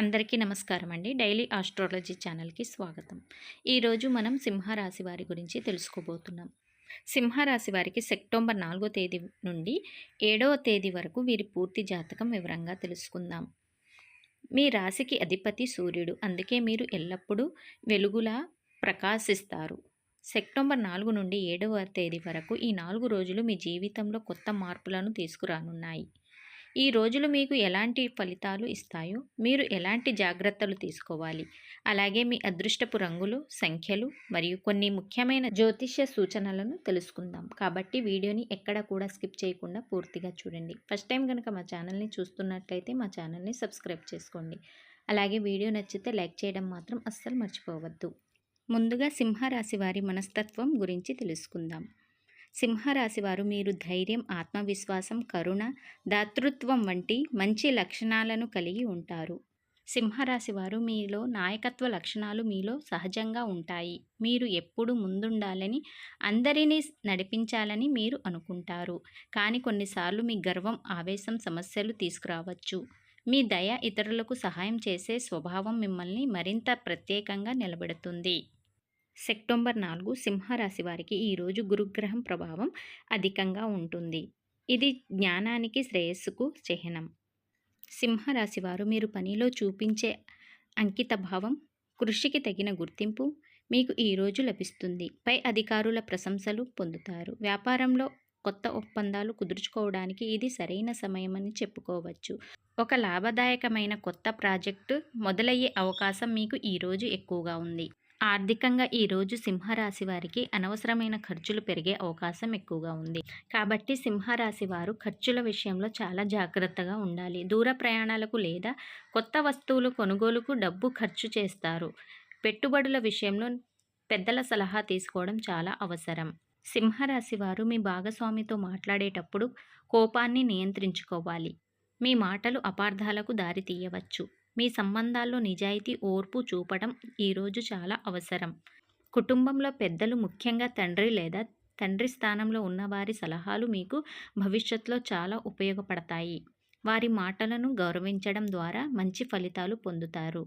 అందరికీ నమస్కారం అండి. డైలీ ఆస్ట్రాలజీ ఛానల్కి స్వాగతం. ఈరోజు మనం సింహరాశి వారి గురించి తెలుసుకోబోతున్నాం. సింహరాశి వారికి సెప్టెంబర్ నాలుగో తేదీ నుండి ఏడవ తేదీ వరకు వీరి పూర్తి జాతకం వివరంగా తెలుసుకుందాం. మీ రాశికి అధిపతి సూర్యుడు. అందుకే మీరు ఎల్లప్పుడూ వెలుగులా ప్రకాశిస్తారు. సెప్టెంబర్ నాలుగు నుండి ఏడవ తేదీ వరకు ఈ నాలుగు రోజులు మీ జీవితంలో కొత్త మార్పులను తీసుకురానున్నాయి. ఈ రోజులు మీకు ఎలాంటి ఫలితాలు ఇస్తాయో మీరు ఎలాంటి జాగ్రత్తలు తీసుకోవాలి? అలాగే మీ అదృష్టపు రంగులు సంఖ్యలు మరియు కొన్ని ముఖ్యమైన జ్యోతిష్య సూచనలను తెలుసుకుందాం. కాబట్టి వీడియోని ఎక్కడ కూడా స్కిప్ చేయకుండా పూర్తిగా చూడండి. ఫస్ట్ టైం కనుక మా ఛానల్ని చూస్తున్నట్లయితే మా ఛానల్ని సబ్స్క్రైబ్ చేసుకోండి. అలాగే వీడియో నచ్చితే లైక్ చేయడం మాత్రం అస్సలు మర్చిపోవద్దు. ముందుగా సింహరాశి వారి మనస్తత్వం గురించి తెలుసుకుందాం. సింహరాశి వారు మీరు ధైర్యం ఆత్మవిశ్వాసం కరుణ దాతృత్వం వంటి మంచి లక్షణాలను కలిగి ఉంటారు. సింహరాశి వారు మీలో నాయకత్వ లక్షణాలు మీలో సహజంగా ఉంటాయి. మీరు ఎప్పుడు ముందుండాలని అందరినీ నడిపించాలని మీరు అనుకుంటారు. కానీ కొన్నిసార్లు మీ గర్వం ఆవేశం సమస్యలు తీసుకురావచ్చు. మీ దయ ఇతరులకు సహాయం చేసే స్వభావం మిమ్మల్ని మరింత ప్రత్యేకంగా నిలబెడుతుంది. సెప్టెంబర్ నాలుగు సింహరాశి వారికి ఈరోజు గురుగ్రహం ప్రభావం అధికంగా ఉంటుంది. ఇది జ్ఞానానికి శ్రేయస్సుకు చిహ్నం. సింహరాశి వారు మీరు పనిలో చూపించే అంకిత భావం కృషికి తగిన గుర్తింపు మీకు ఈరోజు లభిస్తుంది. పై అధికారుల ప్రశంసలు పొందుతారు. వ్యాపారంలో కొత్త ఒప్పందాలు కుదుర్చుకోవడానికి ఇది సరైన సమయమని చెప్పుకోవచ్చు. ఒక లాభదాయకమైన కొత్త ప్రాజెక్టు మొదలయ్యే అవకాశం మీకు ఈరోజు ఎక్కువగా ఉంది. ఆర్థికంగా ఈరోజు సింహరాశి వారికి అనవసరమైన ఖర్చులు పెరిగే అవకాశం ఎక్కువగా ఉంది. కాబట్టి సింహరాశి వారు ఖర్చుల విషయంలో చాలా జాగ్రత్తగా ఉండాలి. దూర ప్రయాణాలకు లేదా కొత్త వస్తువులు కొనుగోలుకు డబ్బు ఖర్చు చేస్తారు. పెట్టుబడుల విషయంలో పెద్దల సలహా తీసుకోవడం చాలా అవసరం. సింహరాశి వారు మీ భాగస్వామితో మాట్లాడేటప్పుడు కోపాన్ని నియంత్రించుకోవాలి. మీ మాటలు అపార్థాలకు దారి తీయవచ్చు. మీ సంబంధాల్లో నిజాయితీ ఓర్పు చూపడం ఈరోజు చాలా అవసరం. కుటుంబంలో పెద్దలు ముఖ్యంగా తండ్రి లేదా తండ్రి స్థానంలో ఉన్నవారి సలహాలు మీకు భవిష్యత్తులో చాలా ఉపయోగపడతాయి. వారి మాటలను గౌరవించడం ద్వారా మంచి ఫలితాలు పొందుతారు.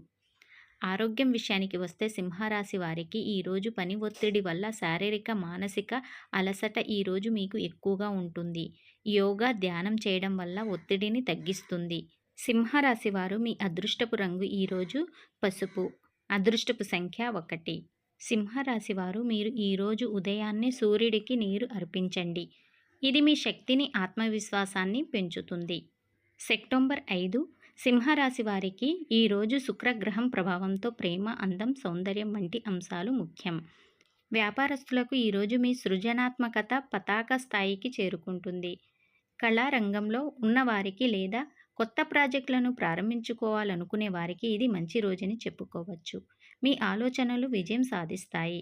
ఆరోగ్యం విషయానికి వస్తే సింహరాశి వారికి ఈరోజు పని ఒత్తిడి వల్ల శారీరక మానసిక అలసట ఈరోజు మీకు ఎక్కువగా ఉంటుంది. యోగా ధ్యానం చేయడం వల్ల ఒత్తిడిని తగ్గిస్తుంది. సింహరాశి వారు మీ అదృష్టపు రంగు ఈరోజు పసుపు. అదృష్టపు సంఖ్య ఒకటి. సింహరాశి వారు మీరు ఈరోజు ఉదయాన్నే సూర్యుడికి నీరు అర్పించండి. ఇది మీ శక్తిని ఆత్మవిశ్వాసాన్ని పెంచుతుంది. సెప్టెంబర్ ఐదు సింహరాశి వారికి ఈరోజు శుక్రగ్రహం ప్రభావంతో ప్రేమ అందం సౌందర్యం వంటి అంశాలు ముఖ్యం. వ్యాపారస్తులకు ఈరోజు మీ సృజనాత్మకత పతాక స్థాయికి చేరుకుంటుంది. కళారంగంలో ఉన్నవారికి లేదా కొత్త ప్రాజెక్టులను ప్రారంభించుకోవాలనుకునే వారికి ఇది మంచి రోజని చెప్పుకోవచ్చు. మీ ఆలోచనలు విజయం సాధిస్తాయి.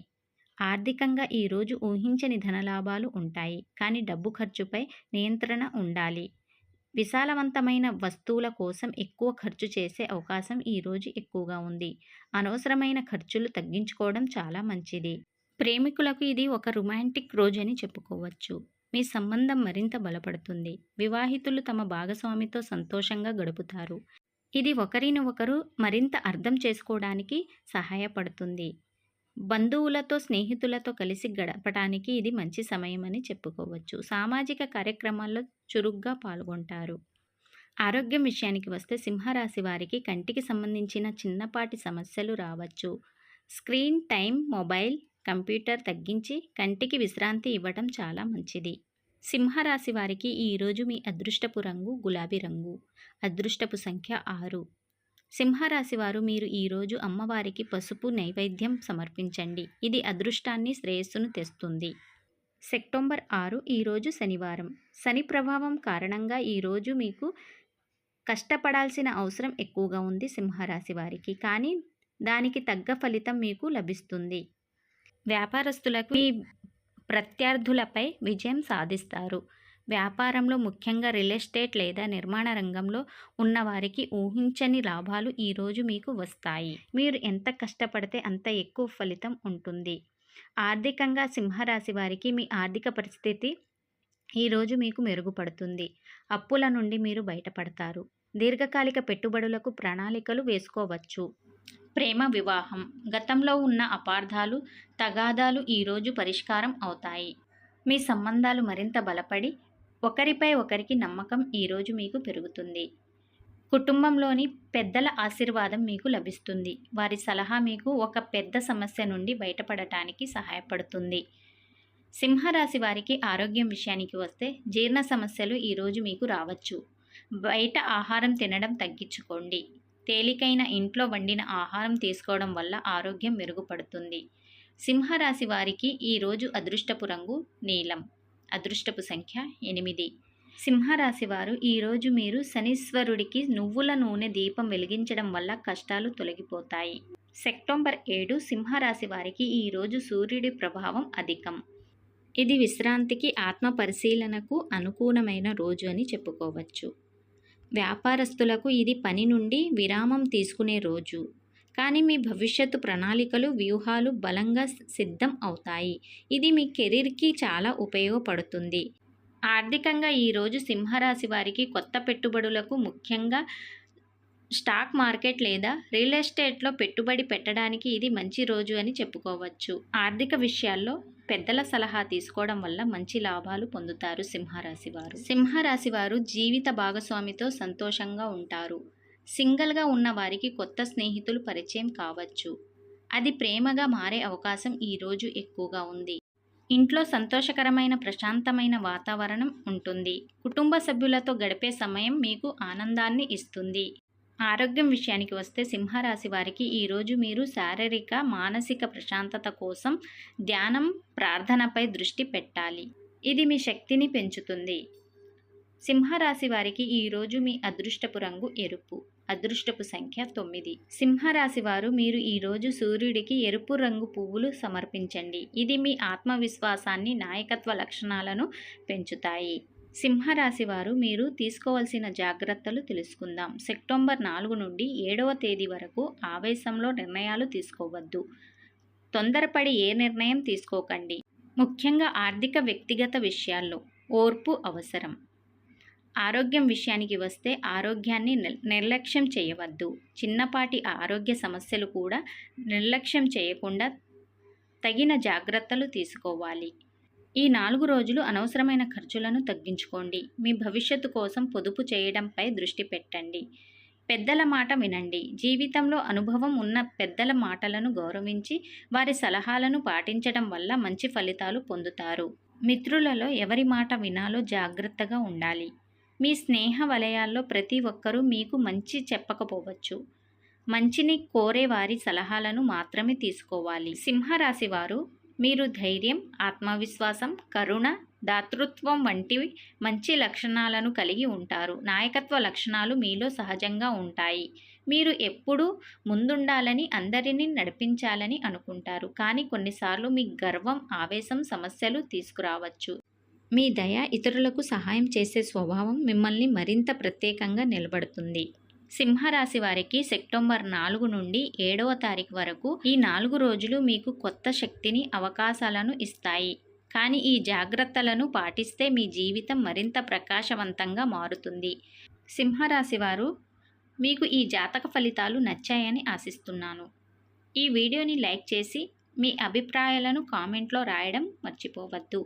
ఆర్థికంగా ఈరోజు ఊహించని ధనలాభాలు ఉంటాయి. కానీ డబ్బు ఖర్చుపై నియంత్రణ ఉండాలి. విశాలవంతమైన వస్తువుల కోసం ఎక్కువ ఖర్చు చేసే అవకాశం ఈరోజు ఎక్కువగా ఉంది. అనవసరమైన ఖర్చులు తగ్గించుకోవడం చాలా మంచిది. ప్రేమికులకు ఇది ఒక రొమాంటిక్ రోజు అని చెప్పుకోవచ్చు. మీ సంబంధం మరింత బలపడుతుంది. వివాహితులు తమ భాగస్వామితో సంతోషంగా గడుపుతారు. ఇది ఒకరిని ఒకరు మరింత అర్థం చేసుకోవడానికి సహాయపడుతుంది. బంధువులతో స్నేహితులతో కలిసి గడపడానికి ఇది మంచి సమయం అని చెప్పుకోవచ్చు. సామాజిక కార్యక్రమాల్లో చురుగ్గా పాల్గొంటారు. ఆరోగ్యం విషయానికి వస్తే సింహరాశి వారికి కంటికి సంబంధించిన చిన్నపాటి సమస్యలు రావచ్చు. స్క్రీన్ టైం మొబైల్ కంప్యూటర్ తగ్గించి కంటికి విశ్రాంతి ఇవ్వటం చాలా మంచిది. సింహరాశి వారికి ఈరోజు మీ అదృష్టపు రంగు గులాబీ రంగు. అదృష్టపు సంఖ్య ఆరు. సింహరాశి వారు మీరు ఈరోజు అమ్మవారికి పసుపు నైవేద్యం సమర్పించండి. ఇది అదృష్టాన్ని శ్రేయస్సును తెస్తుంది. సెప్టెంబర్ ఆరు ఈరోజు శనివారం. శని ప్రభావం కారణంగా ఈరోజు మీకు కష్టపడాల్సిన అవసరం ఎక్కువగా ఉంది సింహరాశి వారికి. కానీ దానికి తగ్గ ఫలితం మీకు లభిస్తుంది. వ్యాపారస్తులకు ఈ ప్రత్యర్థులపై విజయం సాధిస్తారు. వ్యాపారంలో ముఖ్యంగా రియల్ ఎస్టేట్ లేదా నిర్మాణ రంగంలో ఉన్నవారికి ఊహించని లాభాలు ఈరోజు మీకు వస్తాయి. మీరు ఎంత కష్టపడితే అంత ఎక్కువ ఫలితం ఉంటుంది. ఆర్థికంగా సింహరాశి వారికి మీ ఆర్థిక పరిస్థితి ఈరోజు మీకు మెరుగుపడుతుంది. అప్పుల నుండి మీరు బయటపడతారు. దీర్ఘకాలిక పెట్టుబడులకు ప్రణాళికలు వేసుకోవచ్చు. ప్రేమ వివాహం. గతంలో ఉన్న అపార్థాలు తగాదాలు ఈరోజు పరిష్కారం అవుతాయి. మీ సంబంధాలు మరింత బలపడి ఒకరిపై ఒకరికి నమ్మకం ఈరోజు మీకు పెరుగుతుంది. కుటుంబంలోని పెద్దల ఆశీర్వాదం మీకు లభిస్తుంది. వారి సలహా మీకు ఒక పెద్ద సమస్య నుండి బయటపడటానికి సహాయపడుతుంది. సింహరాశి వారికి ఆరోగ్యం విషయానికి వస్తే జీర్ణ సమస్యలు ఈరోజు మీకు రావచ్చు. బయట ఆహారం తినడం తగ్గించుకోండి. తేలికైన ఇంట్లో వండిన ఆహారం తీసుకోవడం వల్ల ఆరోగ్యం మెరుగుపడుతుంది. సింహరాశి వారికి ఈరోజు అదృష్టపు రంగు నీలం. అదృష్టపు సంఖ్య ఎనిమిది. సింహరాశి వారు ఈరోజు మీరు శనీశ్వరుడికి నువ్వుల నూనె దీపం వెలిగించడం వల్ల కష్టాలు తొలగిపోతాయి. సెప్టెంబర్ ఏడు సింహరాశి వారికి ఈరోజు సూర్యుడి ప్రభావం అధికం. ఇది విశ్రాంతికి ఆత్మ పరిశీలనకు అనుకూలమైన రోజు అని చెప్పుకోవచ్చు. వ్యాపారస్తులకు ఇది పని నుండి విరామం తీసుకునే రోజు. కానీ మీ భవిష్యత్తు ప్రణాళికలు వ్యూహాలు బలంగా సిద్ధం అవుతాయి. ఇది మీ కెరీర్కి చాలా ఉపయోగపడుతుంది. ఆర్థికంగా ఈరోజు సింహరాశి వారికి కొత్త పెట్టుబడులకు ముఖ్యంగా స్టాక్ మార్కెట్ లేదా రియల్ ఎస్టేట్లో పెట్టుబడి పెట్టడానికి ఇది మంచి రోజు అని చెప్పుకోవచ్చు. ఆర్థిక విషయాల్లో పెద్దల సలహా తీసుకోవడం వల్ల మంచి లాభాలు పొందుతారు సింహరాశి వారు సింహరాశి వారు జీవిత భాగస్వామితో సంతోషంగా ఉంటారు. సింగిల్గా ఉన్న వారికి కొత్త స్నేహితులు పరిచయం కావచ్చు. అది ప్రేమగా మారే అవకాశం ఈరోజు ఎక్కువగా ఉంది. ఇంట్లో సంతోషకరమైన ప్రశాంతమైన వాతావరణం ఉంటుంది. కుటుంబ సభ్యులతో గడిపే సమయం మీకు ఆనందాన్ని ఇస్తుంది. ఆరోగ్యం విషయానికి వస్తే సింహరాశి వారికి ఈరోజు మీరు శారీరక మానసిక ప్రశాంతత కోసం ధ్యానం ప్రార్థనపై దృష్టి పెట్టాలి. ఇది మీ శక్తిని పెంచుతుంది. సింహరాశి వారికి ఈరోజు మీ అదృష్టపు రంగు ఎరుపు. అదృష్టపు సంఖ్య తొమ్మిది. సింహరాశి వారు మీరు ఈరోజు సూర్యుడికి ఎరుపు రంగు పువ్వులు సమర్పించండి. ఇది మీ ఆత్మవిశ్వాసాన్ని నాయకత్వ లక్షణాలను పెంచుతాయి. సింహరాశి వారు మీరు తీసుకోవాల్సిన జాగ్రత్తలు తెలుసుకుందాం. సెప్టెంబర్ నాలుగు నుండి ఏడవ తేదీ వరకు ఆవేశంలో నిర్ణయాలు తీసుకోవద్దు. తొందరపడి ఏ నిర్ణయం తీసుకోకండి. ముఖ్యంగా ఆర్థిక వ్యక్తిగత విషయాల్లో ఓర్పు అవసరం. ఆరోగ్యం విషయానికి వస్తే ఆరోగ్యాన్ని నిర్లక్ష్యం చేయవద్దు. చిన్నపాటి ఆరోగ్య సమస్యలు కూడా నిర్లక్ష్యం చేయకుండా తగిన జాగ్రత్తలు తీసుకోవాలి. ఈ నాలుగు రోజులు అనవసరమైన ఖర్చులను తగ్గించుకోండి. మీ భవిష్యత్తు కోసం పొదుపు చేయడంపై దృష్టి పెట్టండి. పెద్దల మాట వినండి. జీవితంలో అనుభవం ఉన్న పెద్దల మాటలను గౌరవించి వారి సలహాలను పాటించడం వల్ల మంచి ఫలితాలు పొందుతారు. మిత్రులలో ఎవరి మాట వినాలో జాగ్రత్తగా ఉండాలి. మీ స్నేహ వలయాల్లో ప్రతి ఒక్కరూ మీకు మంచి చెప్పకపోవచ్చు. మంచిని కోరే వారి సలహాలను మాత్రమే తీసుకోవాలి. సింహరాశి వారు మీరు ధైర్యం ఆత్మవిశ్వాసం కరుణ దాతృత్వం వంటివి మంచి లక్షణాలను కలిగి ఉంటారు. నాయకత్వ లక్షణాలు మీలో సహజంగా ఉంటాయి. మీరు ఎప్పుడూ ముందుండాలని అందరినీ నడిపించాలని అనుకుంటారు. కానీ కొన్నిసార్లు మీ గర్వం ఆవేశం సమస్యలు తీసుకురావచ్చు. మీ దయ ఇతరులకు సహాయం చేసే స్వభావం మిమ్మల్ని మరింత ప్రత్యేకంగా నిలబడుతుంది. సింహరాశి వారికి సెప్టెంబర్ నాలుగు నుండి ఏడవ తారీఖు వరకు ఈ నాలుగు రోజులు మీకు కొత్త శక్తిని అవకాశాలను ఇస్తాయి. కానీ ఈ జాగ్రత్తలను పాటిస్తే మీ జీవితం మరింత ప్రకాశవంతంగా మారుతుంది. సింహరాశి వారు మీకు ఈ జాతక ఫలితాలు నచ్చాయని ఆశిస్తున్నాను. ఈ వీడియోని లైక్ చేసి మీ అభిప్రాయాలను కామెంట్లో రాయడం మర్చిపోవద్దు.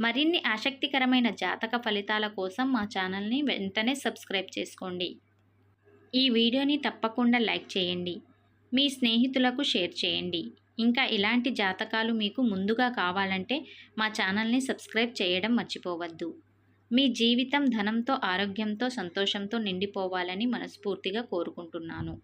మరిన్ని ఆసక్తికరమైన జాతక ఫలితాల కోసం మా ఛానల్ని వెంటనే సబ్స్క్రైబ్ చేసుకోండి. ఈ వీడియోని తప్పకుండా లైక్ చేయండి. మీ స్నేహితులకు షేర్ చేయండి. ఇంకా ఇలాంటి జాతకాలు మీకు ముందుగా కావాలంటే మా ఛానల్ని సబ్స్క్రైబ్ చేయడం మర్చిపోవద్దు. మీ జీవితం ధనంతో ఆరోగ్యంతో సంతోషంతో నిండిపోవాలని మనస్ఫూర్తిగా కోరుకుంటున్నాను.